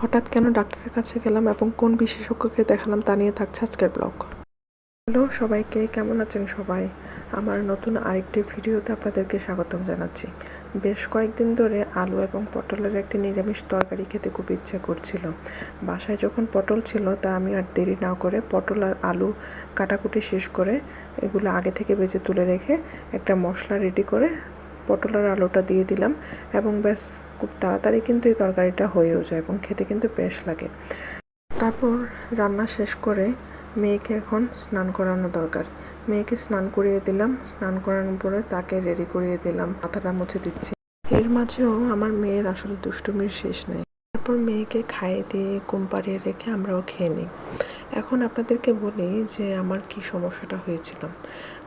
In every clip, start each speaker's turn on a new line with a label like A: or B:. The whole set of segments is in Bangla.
A: হঠাৎ কেন ডাক্তারের কাছে গেলাম এবং কোন বিশেষজ্ঞকে দেখালাম তা নিয়ে থাকছে আজকের ব্লগ। হ্যালো সবাইকে, কেমন আছেন সবাই? আমার নতুন আরেকটি ভিডিওতে আপনাদেরকে স্বাগতম জানাচ্ছি। বেশ কয়েকদিন ধরে আলু এবং পটলের একটি নিরামিষ তরকারি খেতে খুব ইচ্ছে করছিল। বাসায় যখন পটল ছিল তা আমি আর দেরি না করে পটল আর আলু কাটাকুটি শেষ করে এগুলো আগে থেকে বেজে তুলে রেখে একটা মশলা রেডি করে পটল আর আলুটা দিয়ে দিলাম এবং ব্যাস, খুব তাড়াতাড়ি কিন্তু এই তরকারিটা হয়েও যায় এবং খেতে কিন্তু বেশ লাগে। তারপর রান্না শেষ করে মেয়েকে এখন স্নান করানো দরকার। মেয়েকে স্নান করিয়ে দিলাম, স্নান করানোর পরে তাকে রেডি করিয়ে দিলাম, মাথাটা মুছে দিচ্ছি। এর মাঝেও আমার মেয়ের আসলে দুষ্টুমির শেষ নেই। তারপর মেয়েকে খাইয়ে দিয়ে ঘুম পাড়িয়ে রেখে আমরাও খেয়ে নিই। এখন আপনাদেরকে বলি যে আমার কি সমস্যাটা হয়েছিল।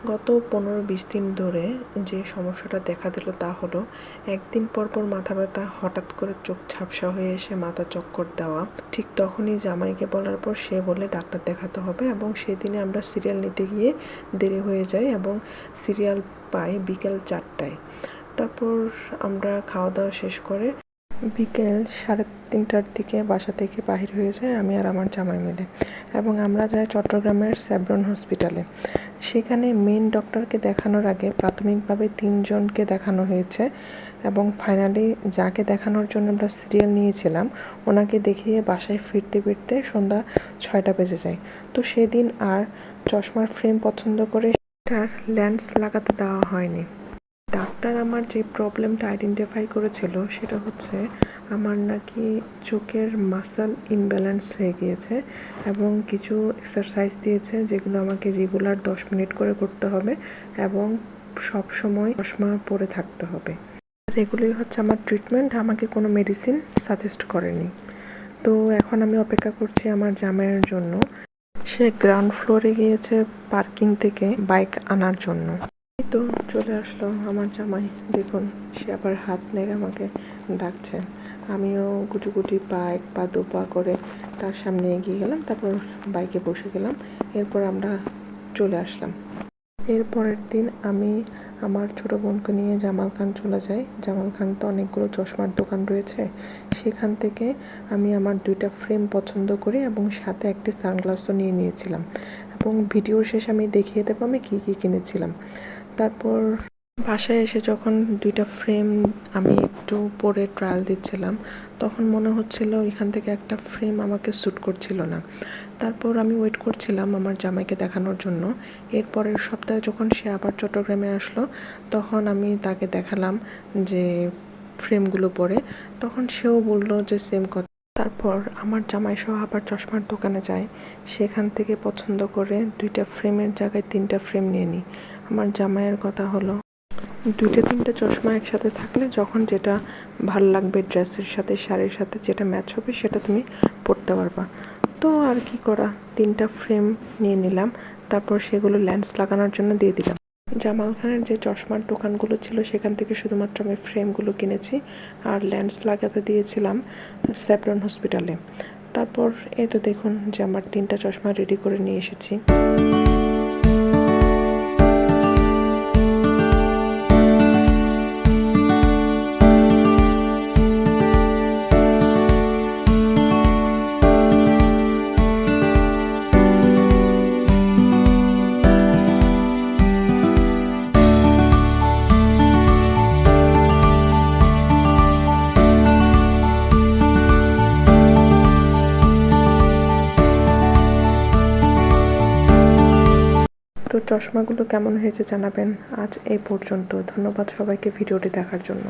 A: গত পনেরো বিশ দিন ধরে যে সমস্যাটা দেখা দিল তা হলো, একদিন পর পর মাথা ব্যথা, হঠাৎ করে চোখ ঝাপসা হয়ে এসে মাথা চক্কর দেওয়া। ঠিক তখনই জামাইকে বলার পর সে বলে, ডাক্তার দেখাতে হবে। এবং সেদিনে আমরা সিরিয়াল নিতে গিয়ে দেরি হয়ে যায় এবং সিরিয়াল পাই বিকেল চারটায়। তারপর আমরা খাওয়া দাওয়া শেষ করে বিকেল সাড়ে তিনটার দিকে বাসা থেকে বাহির হয়ে যায় আমি আর আমার জামাই মিলে। এবং আমরা যাই চট্টগ্রামের স্যাব্রন হসপিটালে। সেখানে মেন ডক্টরকে দেখানোর আগে প্রাথমিকভাবে তিনজনকে দেখানো হয়েছে এবং ফাইনালি যাকে দেখানোর জন্য আমরা সিরিয়াল নিয়েছিলাম, ওনাকে দেখিয়ে বাসায় ফিরতে ফিরতে সন্ধ্যা ছয়টা বেজে যায়। তো সেদিন আর চশমার ফ্রেম পছন্দ করে তার ল্যান্স লাগাতে দেওয়া হয়নি। ডাক্তার আমার যে প্রবলেমটা আইডেন্টিফাই করেছিল সেটা হচ্ছে আমার নাকি চোখের মাসাল ইমব্যালেন্স হয়ে গিয়েছে এবং কিছু এক্সারসাইজ দিয়েছে যেগুলো আমাকে রেগুলার দশ মিনিট করে করতে হবে এবং সব সময় চশমা পরে থাকতে হবে। আর এগুলোই হচ্ছে আমার ট্রিটমেন্ট আমাকে কোনো মেডিসিন সাজেস্ট করেনি। তো এখন আমি অপেক্ষা করছি আমার জামাইয়ের জন্য। সে গ্রাউন্ড ফ্লোরে গিয়েছে পার্কিং থেকে বাইক আনার জন্য। তো চলে আসলো আমার জামাই। দেখুন, সে আবার হাত নেড়ে আমাকে ডাকছে। আমিও গুটি গুটি পা, এক পা দু পা করে তার সামনে এগিয়ে গেলাম, তারপর বাইকে বসে গেলাম। এরপর আমরা চলে আসলাম। এর পরের দিন আমি আমার ছোট বোনকে নিয়ে জামাল খান চলে যাই। জামাল খান তো অনেকগুলো চশমার দোকান রয়েছে। সেখান থেকে আমি আমার দুইটা ফ্রেম পছন্দ করি এবং সাথে একটি সানগ্লাসও নিয়ে নিয়েছিলাম। এবং ভিডিওর শেষে আমি দেখিয়ে দেবো আমি কী কী কিনেছিলাম। তারপর বাসায় এসে যখন দুইটা ফ্রেম আমি একটু পরে ট্রায়াল দিচ্ছিলাম, তখন মনে হচ্ছিল এখান থেকে একটা ফ্রেম আমাকে শ্যুট করছিল না। তারপর আমি ওয়েট করছিলাম আমার জামাইকে দেখানোর জন্য। এরপরের সপ্তাহে যখন সে আবার চট্টগ্রামে আসলো, তখন আমি তাকে দেখালাম যে ফ্রেমগুলো পরে। তখন সেও বলল যে সেম কথা। তারপর আমার জামাই সহ আবার চশমার দোকানে যায়। সেখান থেকে পছন্দ করে দুইটা ফ্রেমের জায়গায় তিনটা ফ্রেম নিয়ে নিই। আমার জামাইয়ের কথা হলো। দুইটা তিনটা চশমা একসাথে থাকলে যখন যেটা ভালো লাগবে ড্রেসের সাথে, শাড়ির সাথে যেটা ম্যাচ হবে সেটা তুমি পরতে পারবা। তো আর কি করা? তিনটা ফ্রেম নিয়ে নিলাম, তারপর সেগুলো ল্যান্স লাগানোর জন্য দিয়ে দিলাম। জামাল খানের যে চশমার দোকানগুলো ছিল, সেখান থেকে শুধুমাত্র আমি ফ্রেমগুলো কিনেছি আর ল্যান্স লাগাতে দিয়েছিলাম স্যাপ্রন হসপিটালে তারপর এই তো দেখুন যে আমার তিনটা চশমা রেডি করে নিয়ে এসেছি। তো চশমাগুলো কেমন হয়েছে জানাবেন আজ এই পর্যন্ত। ধন্যবাদ সবাইকে ভিডিওটি দেখার জন্য।